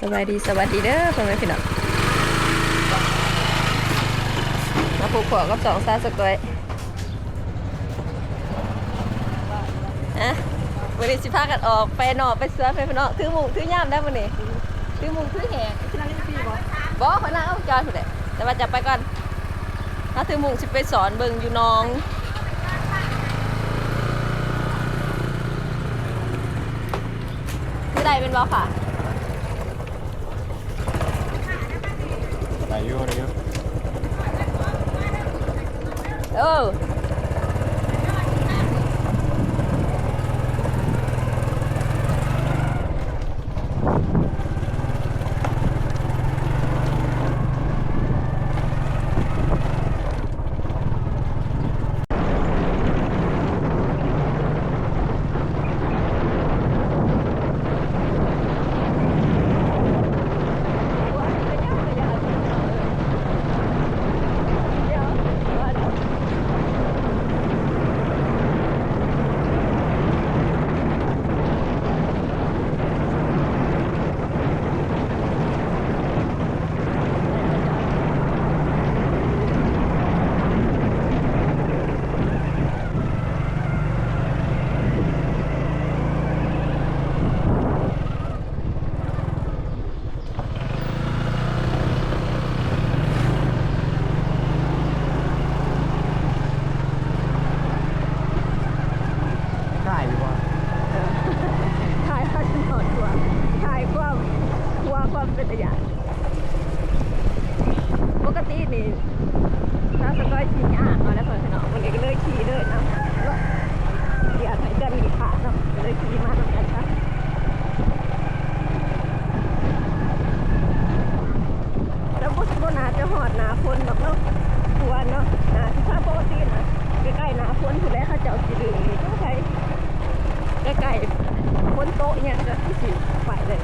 สบายดีสวัสดีเด้อพ่อแม่พี่น้องมาผูกขอกับสองซาสกอยอะวันนี้สิพากันออกไปหนอไปเสวนไปพี่น้องถือมุงถือย่ามได้วันนี้ถือมุงถือแหงที่นั่งเล่นปีบ่บ่คนนั่งเอาจอดอยู่แหละแต่ว่าจะไปก่อนถ้าถือมุงสิไปสอนเบิ่งอยู่น้อง คือ ใดเป็นบ่ค่ะไปอยู่เลยอยู่เออถ่ายถ่ายข้าวฉันหอดตัวถ่ายความทัวความเป็นตัวอย่างปกตินี่ถ้าสก้อยขี่ยากมาแล้วเพื่อนพี่น้องวันนี้ก็เลยขี่เลยเนาะอยากให้เดินมีขาเนาะก็เลยขี่มาทำกันค่ะแล้วบุษบนาจะ หอดหนาฝนหรอกเนาะทัวเนาะหนาที่ข้าปกตินะใกล้ๆหนาฝนถูกแล้วเขาเจ้าสีเหลืองต้องใช้ใกล้ๆบนโตเนี่ยก็ที่สิไปเลย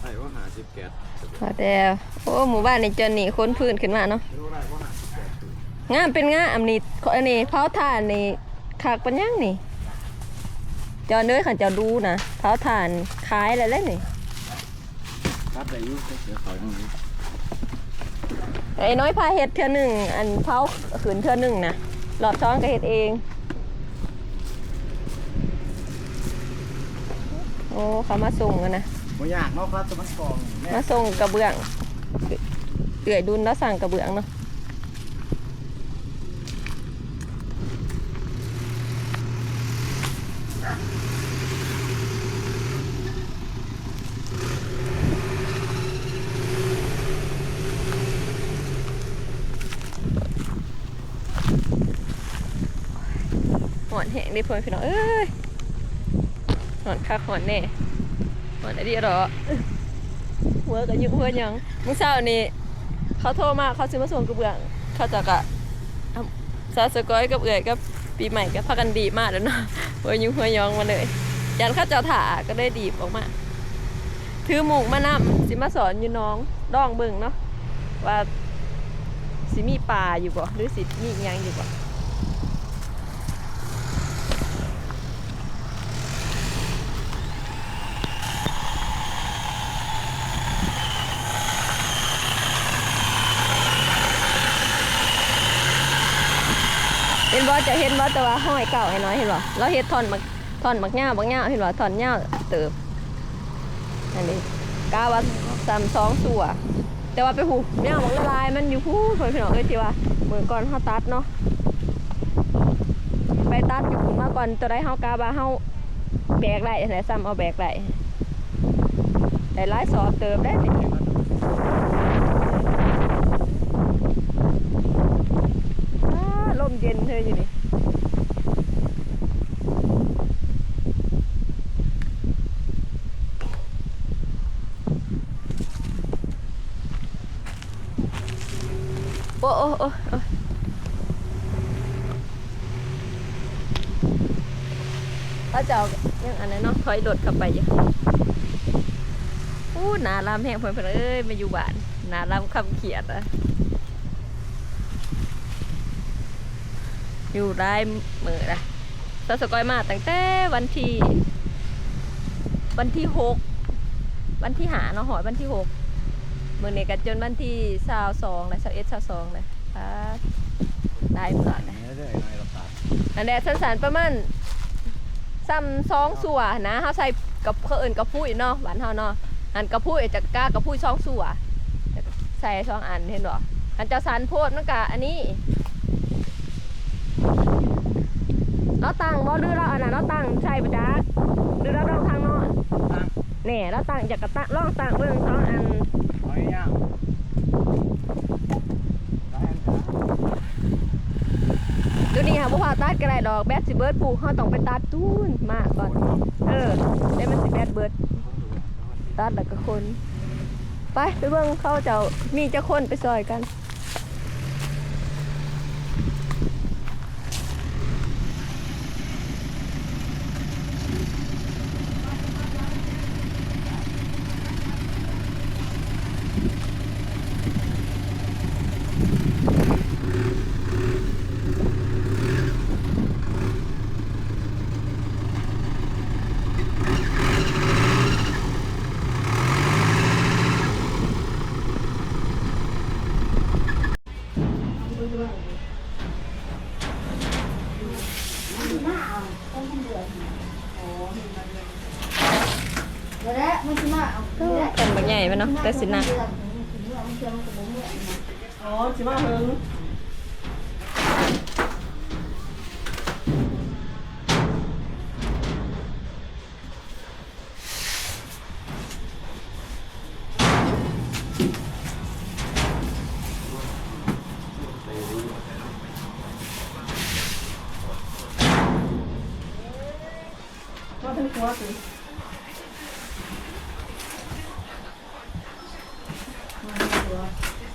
ไอ้ว่าหาสิบแกด พอแต่โอ้หมู่บ้านนี่จนนี่ค้นพื้นขึ้นมาเนาะง่าหาสิบแกดงามเป็นงามอันนี้อันนี้เผาถ่านนี่ขากปัญญังนี่จอนเด้อขันเจ้าดูนะเผาถ่านขายอะไรเลยนี่รับได้อยู่เสียเขาอย่างนี้ไอ้น้อยพาเฮ็ดเทื่อหนึ่งอันเผาขืนเทื่อหนึ่งนะรอบช้อนก็เฮ็ดเองโอ้เขามาส่งกันนะ บ่ยากเนาะครับแต่มันกองแม่มาส่งกระเบื้องเอื่อยดุนแล้วสั่งกระเบื้องเนาะหอนแห้งได้เพื่อนพี่น้องเอ้ยหอนคักหอนแน่ หอนอะไรดีหรอหัวกันยุ่งหัวยังมึงเช้านี้เขาโทรมาเขาซื้อมาส่งกระเบื้องเขาจะกะซาสกอยกับเอื่อยกับปีใหม่ก็พากันดีมากแล้วเนาะหัวยุ่งหัวยองมาเลยยันข้าเจ้าถาก็ได้ดีบออกมาถือหมูกมานำสิมาสอนอยู่น้องดองเบิ่งเนาะว่าสิมีปลาอยู่บ่หรือสิมีอิหยังอยู่บ่ นบ่จะเห็นบ่แต่ว่าห้อยเก่าให้น้อยเห็นบ่เราเฮ็ดท่อนมักท่อนมักง่าวมักง่าเห็นบ่ท่อนง่าเติบอันนี้กาว่าสามสองสัวแต่ว่าไปหูง่าวมักละลายมันอยู่พูดเพิ่นพี่น้องเอ้ยที่ว่าเหมือนก่อนเฮาตัดเนาะไปตัดอยู่มาก่อนตัวใดเฮากาว่าเฮาแบกได้แหละซ้ำเอาแบกได้ได้หลายสอบเติบได้นี่อ้าลม เย็นเธออยู่นี่โอ้โอ้โอ้โอ้พระเจ้ายังอันนั้นเนาะถอยรถเข้าไปอยู่อู้หนาลามแห้งเพิ่นเพิ่นเอ้ยมาอยู่บ้านหนาลามคำเขียดอะ อยู่ได้มือนะสาวสกอยมาตั้งแต่วันที่วันที่หกวันที่หาเนาะหอยวันที่หกมือนี้กันจนวันที่สาวสองเลยสาวเอ็ดสาวสองเลยอ่าได้เมื่อนะเรื่อยๆในระดับอันนี้สันสานประมาณซ้ำสองสัวนะเฮาใส่กับเขาเอิ้นกับปุ้ยเนาะหวานเฮาเนาะอันกับปุ้ยจะกล้ากับปุ้ยสองสัวใส่สองอันเห็นบ่อันเจ้าสันโพดมันกะอันนี้ เราตั้งบ่หรือเราอันนั้นเราตั้งใช่ปะจ๊ะหรือเราลองทางเนาะตั้งแหน่เราตั้งจากกระตะลองตั้งเบิ่งสองอันหอยย่างได้อันจ้าเดี๋ยวนี้ค่ะบ่พาตัดก็ได้ดอกแบตสิเบิดปลูกเฮาต้องไปตัดตูนมากก่อนเออได้มันสิแบตเบิดตัดแล้วก็คน ไปไปเบิ่งเขาเจ้ามีเจ้าคนไปซอยกัน เดี๋ยวแล้วมันจะมาเอา เออกันบักให ญ่มันเนาะแต่สินะอ๋อสิมาเฮิงว่าเป็นหัวสิมาหัว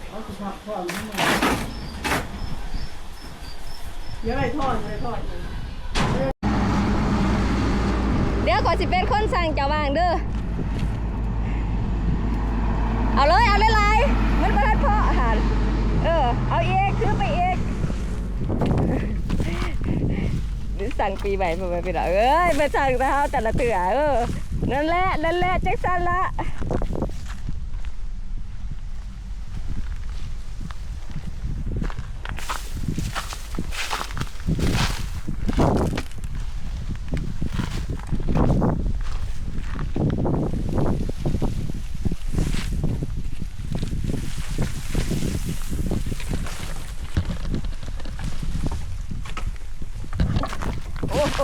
เอาสิผักพ่ออยู่นี่เดี๋ยวอะไรทอดอะไรทอด เดี๋ยวก่อนสิเป็นคนสั่งเจ้าวางเด้อ เอาเลย เอาเลยไลายๆมันบ่ทันพออาหาร เออเอาเอกคือไปเองหรือสั่งปีใหม่มาไปหรอเอ้ยมาสั่งแต่เฮาแต่ละเถื่อเออนั่นแหละนั่นแหละแจ็คสันละ โอ้โห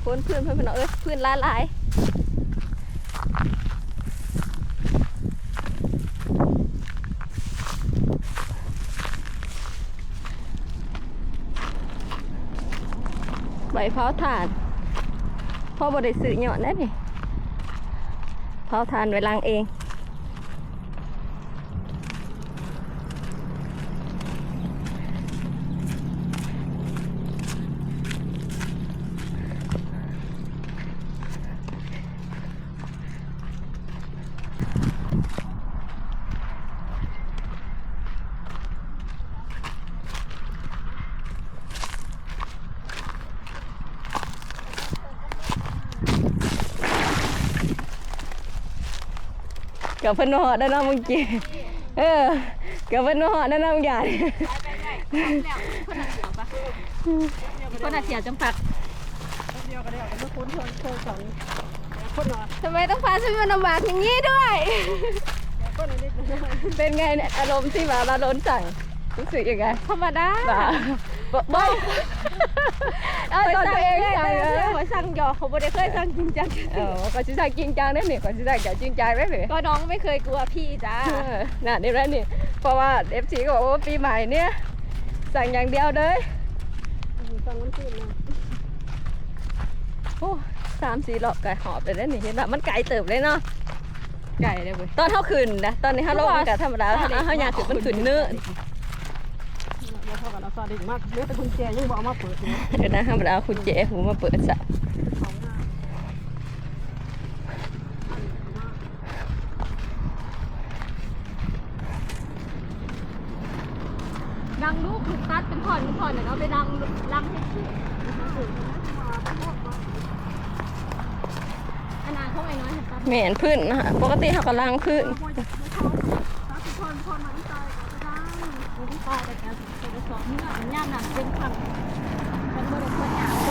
ค นเพื่อนเพื่อนพี่น้องเอ้ยเพื่อนลายลายใบเผาถ่านพ่อบริสุทธิ์เหยาะนั่นนี่เผาถ่านไว้ล้างเอง กับเพิ่นหอดได้น้ำมึงจีเออกับเพิ่นหอดได้น้ำมึงหยาดคนอาเสียจังปักทำไมต้องพาฉันมาลำบากอย่างนี้ด้วย เป็นไงเนี่ยอารมณ์ที่มาเราโดนสั่งรู้สึกยังไงธรรมดาบ้าบ่บ่ เออตอนตัวเองสั่งเออเขาสั่งหยอกเขาไม่ได้เคยสั่งจริงจังเออก่อนสิสั่งจริงจังได้หนิก่อนสิสั่งอย่าจริงจังได้หนิก็น้องไม่เคยกลัวพี่จ้าน่ะนี่แหละนี่เพราะว่าเอฟซีก็บอกว่าปีใหม่เนี่ยสั่งอย่างเดียวเลยฟังมันขึ้นนะโอ้สามสี่รอบไก่หอบเลยได้นี่เห็นแบบมันไก่เติบเลยเนาะไก่เลยเว้ยตอนเท่าขึ้นนะตอนนี้เท่าลงมันกับธรรมดาเท่านี้เท่าอยากขึ้นมันขึ้นเนื้อ เราเท่ากับเราซาดิมากเนื้อแต่กุญแจยังบอกเอามาเปิดอยู่เดี๋ยวนะธรรมดาคุณเจ๊ผมมาเปิดสระของหน้าดังลูกถูกตัดเป็นท่อนเป็นท่อนเนี่ยเอาไปดังดังให้ขี้อันนั้นเขาไอ้น้อยเห็นตัดแม่นพื้นนะปกติเขาก็ล้างพื้นโอ้ยจะไม่ทอนตัดเป็นท่อนท่อนมาที่ตายก็ได้ ที่ตายแต่แกจะสอนนี่อะย่านหนักเป็นพันเป็นบริษัทหยาบเ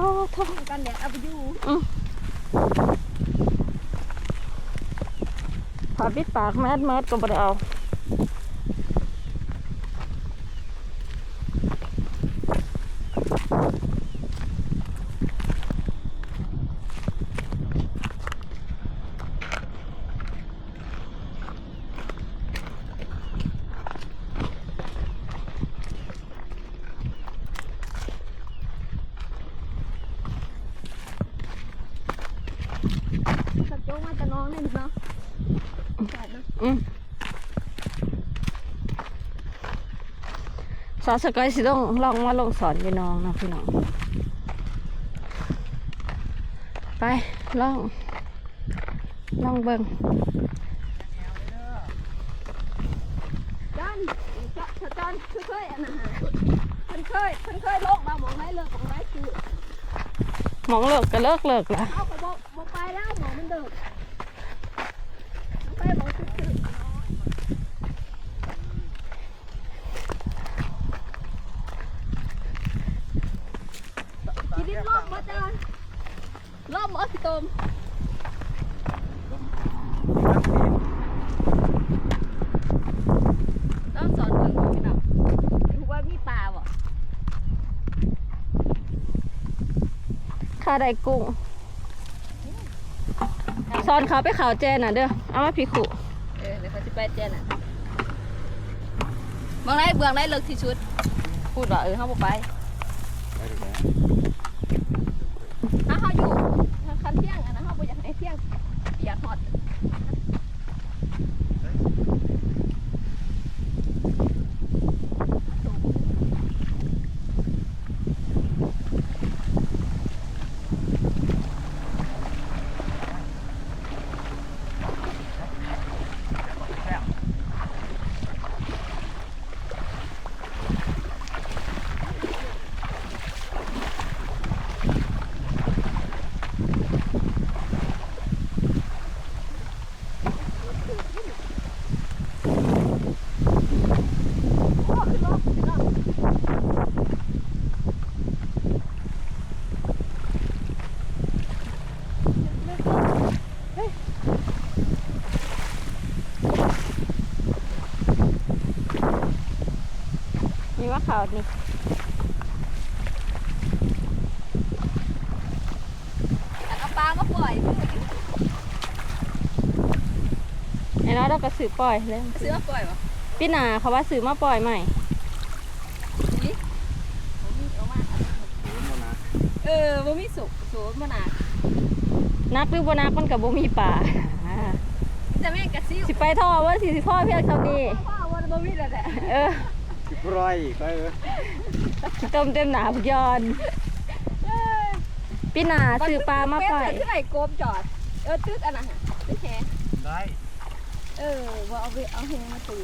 ป้างกันเด้หนาพ่นไอายอาบูบูเองกันแดดเอาไปอยู่ผ่าปิดปากแมสแมสก็บ่ได้เอา สับโจ๊กมาจะน้องเนี่ยเนาะ อืม สอนสกอยสิต้องลองมาลงสอนพี่น้องนะพี่น้อง ไปลองลองเบิ่งจอนจจอนเคยเคยอันนั้นเพิ่นเคยเพิ่นเคยโลกมาหมองไหนเลิกของไหนคือหมองเลิกก็เลิกเลิกละเอาไปบอกบอกไปแล้วหมองมันเดิกไปบอกคือชีวิตรอบมาจอนรอบมาสิตมต้องสอนเพิ่นพี่น้องรู้ว่ามีปลาบ่ ข้าได้กุ้งสอนเขาไปข่าวแจน่ะเด้อ เอามาพี่ขุเออเดี๋ยวเขาจะไปเจนอะมองได้เบื้องได้เลิกที่ชุด พูดว่าเออเขาบ่ไปไปดูแลถ้าเขาอยู่คันเที่ยงอันนั้นเขาบ่อยากให้เที่ยงอยากหอด มีว่าข่าวนี่เอาปลามาปล่อยไอ้น้อยเราก็สือปล่อยเลยซื้อมาปล่อยวะพี่นาเขาว่าสือมาปล่อยใหม่นี่ผมมีเอามารู้หมดนะเออบ่มีสุกสุกมานานักหรือบ่นักมันกับบ่มีป่าอ่าแต่แม่งกระซิวสิไปท่อว่าสิสิพ่อเพียงเท่านี้พ่อว่าบ่มีแล้วแหละเออสิบ ร้อยก็เออขี้ต้มเต็มหนาพกยอนพี่นาซื้อปลามาปล่อยที่ไหนโกบจอด เออตึกอันนั้นฮะตึกแฮได้ เออว่าเอาไปเอาแฮมาตี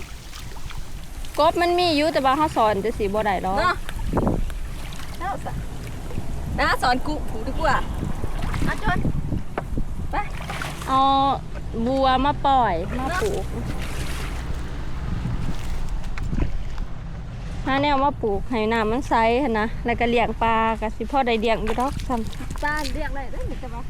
กบมันมีอยู่แต่ว่าเขาสอนจะสีบ่ได้หรอกเนาะแล้วสะนะสอนกูกูดีกว่าอะจอนไปเอาบัวมาปล่อยมาปลูก หาแนวมาปลูกให้น้ำมันใสหั้นนะแล้วก็เลี้ยงปลาก็สิพ่อได้เลี้ยงอยู่ดอกซ้ำบ้านเรียกอะไรได้เหมือนกันปะ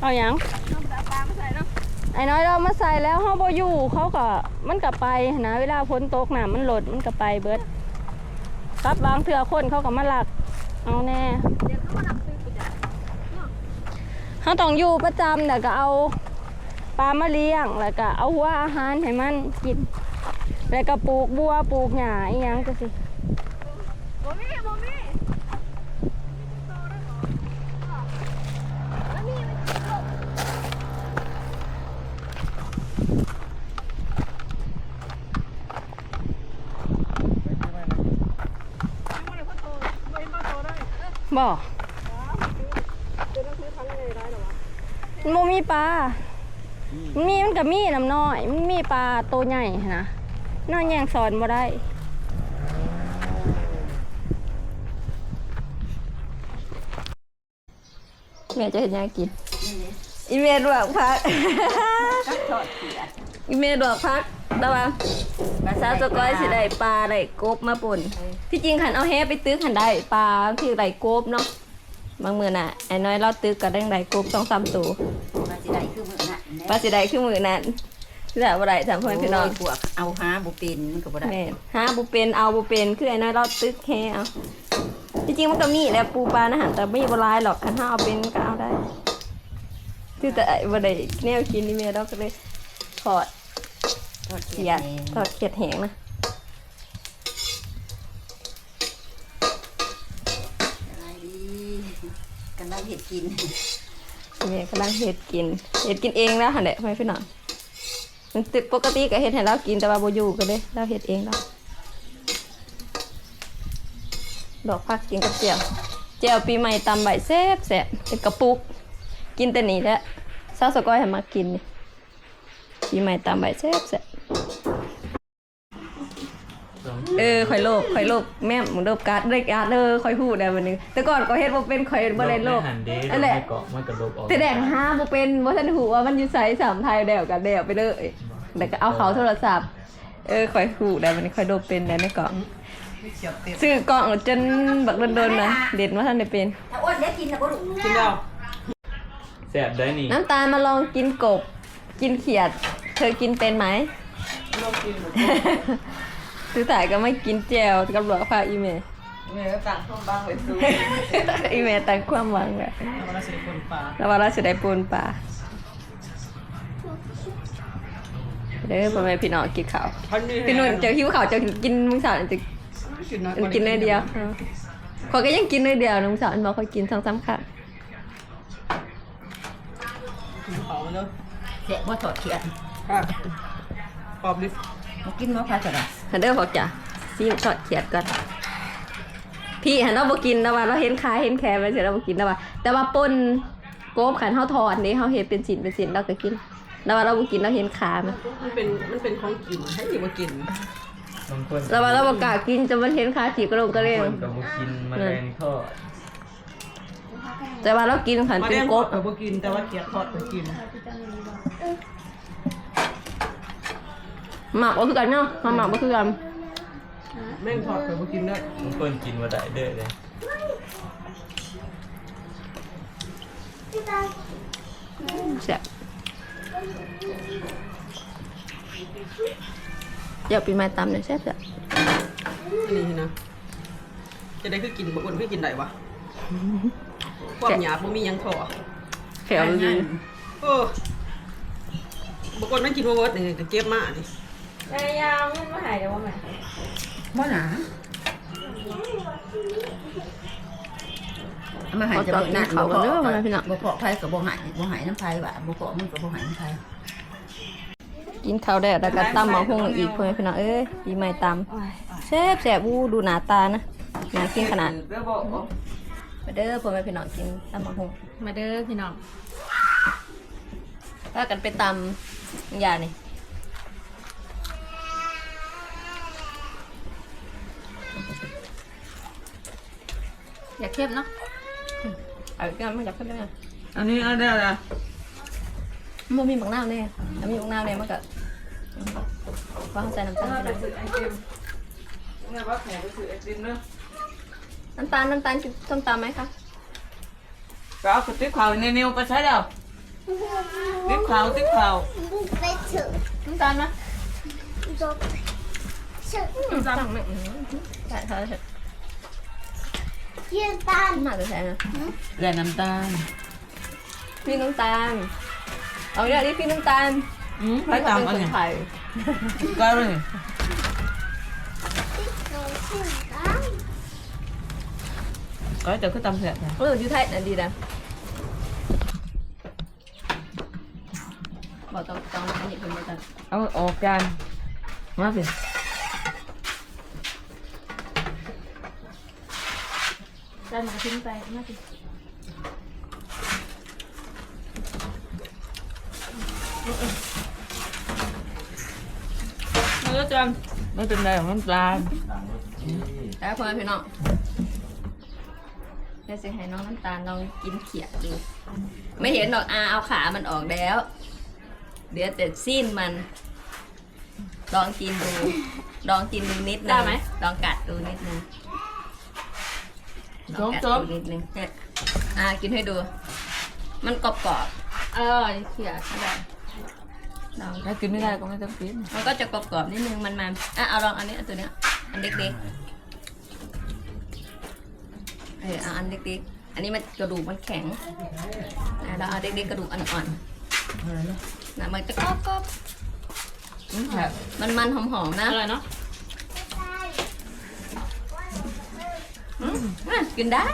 เอาหยังน้ำปลาปลามาใส่เนาะไอ้น้อยเรามาใส่แล้วเฮาบ่อยู่เขาก็มันก็ไปนะเวลาฝนตกน้ำมันหลดมันก็ไปเบิดกับบางเถื่อคนเขาก็มาลักเอาแน่ เดี๋ยวเขามานับซื้อกูจ้ะเขาต้องอยู่ประจำแต่ก็เอา ปลามาเลี้ยงแล้วก็เอาหัวอาหารให้มันกิน แล้วก็ปลูกบัวปลูกหญ้าอีหยังก็สิบ่มีบ่มีโตแล้วเหรอแล้วมีมันกินลูกยังบ่ได้พ่อโตบ่เห็นพ่อโตได้เออบ่เดี๋ยวต้องซื้อทั้งเลยได้หรอวะมันบ่มีปลา มันมีมันก็มีน้ำน้อย มันมีปลาตัวใหญ่นะน้อยแยงสอนบ่ได้แม่จะเห็นยังกินอีเมลดวกพักอีเมลดวกพักแต่ว่าสาวสกอยสิได้ปลาได้กบมาป่น ที่จริงขันเอาแฮไปตึกขันได้ปลาที่ได้กบเนาะบางมือน่ะไอ้น้อยเราตึกก็ได้ได้กบสองสามตัวมาสิได้คือมื้ อนั้นปลาสิได้คือมือนั้นแต่บ่ได้สามพ่อพี่น้องโยพวกเอาหาบ่เป็นมันก็บ่ได้แม่นหาบุเป็นเอาบุเป็นคือไอ้น้อยเราตึกแค่เอาจริงๆมันก็มีแหละปูปลานะหันแต่ไม่บหลายหรอกคันถ้าเอาเป็นก็เอาได้คือแต่ไอ้บ่ได้แนวกินนี่แม่เราก็เลยถอดทอดเขีเขียยดดถอดเขียดแหงนะกันลังเฮ็ดกิน แม่กำลังเห็ดกินเห็ดกินเองแล้วหันแหละพ่อพี่น้องมันติดปกติก็เห็ดให้เรากินแต่ว่าโบอยู่ก็เลยเราเห็ดเองแล้วดอกผักกินกับเจียวเจียวปีใหม่ตำใบแซ่บแซ่บเป็นกระปุก กินแต่นี้แหละซาสก้อยให้มากินปีใหม่ตำใบแซ่บแซ่บ เออข่อยโลภข่อยโลภแม่มึงโลภการ์ดได้การ์ดเด้อข่อยพูดได้วันนึงแต่ก่อนก็เฮ็ดบ่เป็นข่อยบ่ได้โลภ หันเดนั่นแหละ เกาะมันกระโดดออกแต่แดงห้าบ่เป็นบ่ทันหูว่ามันอยู่ไสสามไทยแดวกันแดวไปเลยแต่ก็เอาเขาโทรศัพท์ เออข่อยหูได้วันนี้ข่อยโดดเป็นได้ในกล่องซื้อกล่องจนบักโดนๆนะเด็ดว่าท่านได้เป็น ถ้าอ้วนได้กินน่ะบ่รู้กินแล้วแสบได้นี่น้ำตาลมาลองกินกบ กินเขียด เธอกินเป็นไหม ลองกินหมด สุดท้ายก็ไม่กินแจวกับหลวงพาอีเมลแม่ก็ต่างคนบ้างไปสู้อีเมลตั้งความหวังอะเอาละสิคนป่าแล้วว่าเราจะได้ปูนปลาเด้อพ่อแม่พี่น้องกินข้าวพันมีพี่นุ่นเจะหิวข้าวเจะกินมึงสาวจะกินน้อยกินเลยเดียวเออขอยก็ยังกินเลยเดียวน้องสาวบอกเขากินสองสามครั้งกินเผามาแล้วแซ่บบ่ทอดเขียดครับปอบดิ บ่กินบ่พาซะดอกฮันเดอร์บอกจ้ะซีมทอดเขียดก่อนพี่หันเราบอกินแต่ว่าเราเห็นขายเห็นแคร์ไปเสร็จเราบอกินแต่ว่า แต่ว่าปนโกบขันเขาทอดนี่เขาเห็นเป็นสินเป็นสินเราก็กินแต่ว่าเราบอกินเราเห็นขามันมันเป็นมันเป็นของกินให้สิมากินบางคนแต่ว่าเราบอกกล้ากินจะมันเห็นขาจีบกระโดงกระเรียบางงคนกับบุกินแมลงทอดแต่ว่าเรากินขันมาเป็เล่นนโกกบบกับกินแต่ว่าเกียดทอดก็กิน หมักก็คือกันเนาะความหมักก็คือกันแม่งทอดกับกินได้บางคนกินมาได้เด้อเลยแซ่บเดี๋ยวปีใหม่ตำเนี่ยแซ่บแซ่บอันนี้นะจะได้คือกินบางคนคือกินได้วะความหยาบบ่มีหยังทอแขวดีเออบางคนไม่กินว่าเวิร์ดนี่ก็เก็บมาดิ แม่ยาวมันมาหายเดี๋ยวว่าแม่บ่หนาเอามาให้จะบ่นั่นบ่พอบ่พอไผก็บ่ให้บ่ให้น้ำไผว่าบ่พอมันก็บ่ให้น้ำไผกินข้าวแดดแล้วก็ตำหมาหุ่งอีกเพื่อนพี่น้องเอ้ยปีใหม่ตำแซ่บแซ่บอู้ดูหน้าตานะน่ากินขนาดแล้วบอกมาเด้อพ่อแม่พี่น้องกินตำหมาหุ่งมาเด้อพี่น้องถ้ากันไปตำยานี่ อยากเข้มเนาะเอาอีกกันไม่อยากเข้มได้ไงอันนี้อันเดียวนะมันมีหมักนาวแน่ถ้ามีหมักนาวแน่มันก็ว่าเขาใส่น้ำตาลไปหน่อยไอติมเนี่ยว่าแขกไปซื้อไอติมเนอะน้ำตาลน้ำตาลกินส้มตำไหมคะก็เอากระติบเขาในนิ้วไปใช้แล้วติ๊กขาวติ๊กขาวน้ำตาลนะน้ำตาลใช่ใช่ใช่ ยืนตามมาจะใช่นะและน้ำตาลพี่น้ำตาล เอาเนี่ยนี่พี่น้ำตาลอืมไปตามอันนี้ไข่ก็เลยหนูชื่อตามก็จะขึ้นตำเสร็จนะเอออยู่ไทยนั่นดีนะบอกต้องต้องอันนี้เป็นมาจากเอาออกจานมาสิ นหนูทิ้งไปมาสิเนื้อจานไม่เป็นไรของน้ำตาลแล้วพ่อแม่พี่น้องเดี๋ยวสิให้น้องน้ำตาลลองกินเขียดดู ไม่เห็นดอกอาเอาขามันออกแล้ว เดี๋ยวแต่สิ้นมัน ลองกินดู ลองกินดูนิดนึงลองกัดดูนิดนึง ลองกัดดูนิดนึงเนี่ยอ่ากินให้ดู มันกรอบๆอร่อยเขียดอะไรลองถ้ากินไม่ได้ก็ไม่ต้องกินมันก็จะกรอบๆนิดนึงมันมันๆอะเอาลองอันนี้อันตัวเนี้ยอันเล็กๆเออเอาอันเล็กๆอันนี้มันกระดูกมันแข็งอะเราเอาเล็กๆกระดูกอ่อนๆนะมันจะกรอบแบบๆมันมันๆหอมๆนะอะไรเนาะ อืมอะ กินได้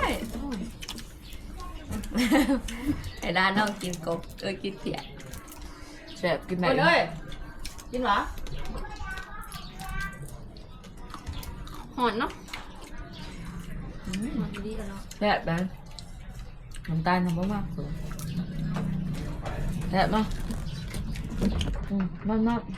ไอ้ด้านน้องกินกบเออกินเขียดแซ่บกินไหนโอ้ยเอ้ยกินเหรอหอนเนาะมันดีกันเนาะแซ่บนะน้ำตาลทำมากๆเลยแซ่บเนาะอืมมากมากอื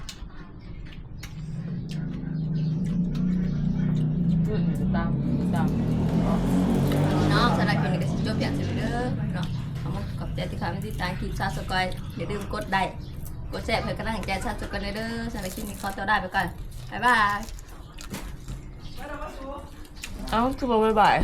ตามคลิปซาสกอยอย่าลืมกดไลค์กดแชร์เพื่อกระตังใจซาสกอยเด้อสำหรับคลิปนี้ขอตัวได้ไปก่อนบ๊ายบาย เอ้าคือบอกบ๊ายบาย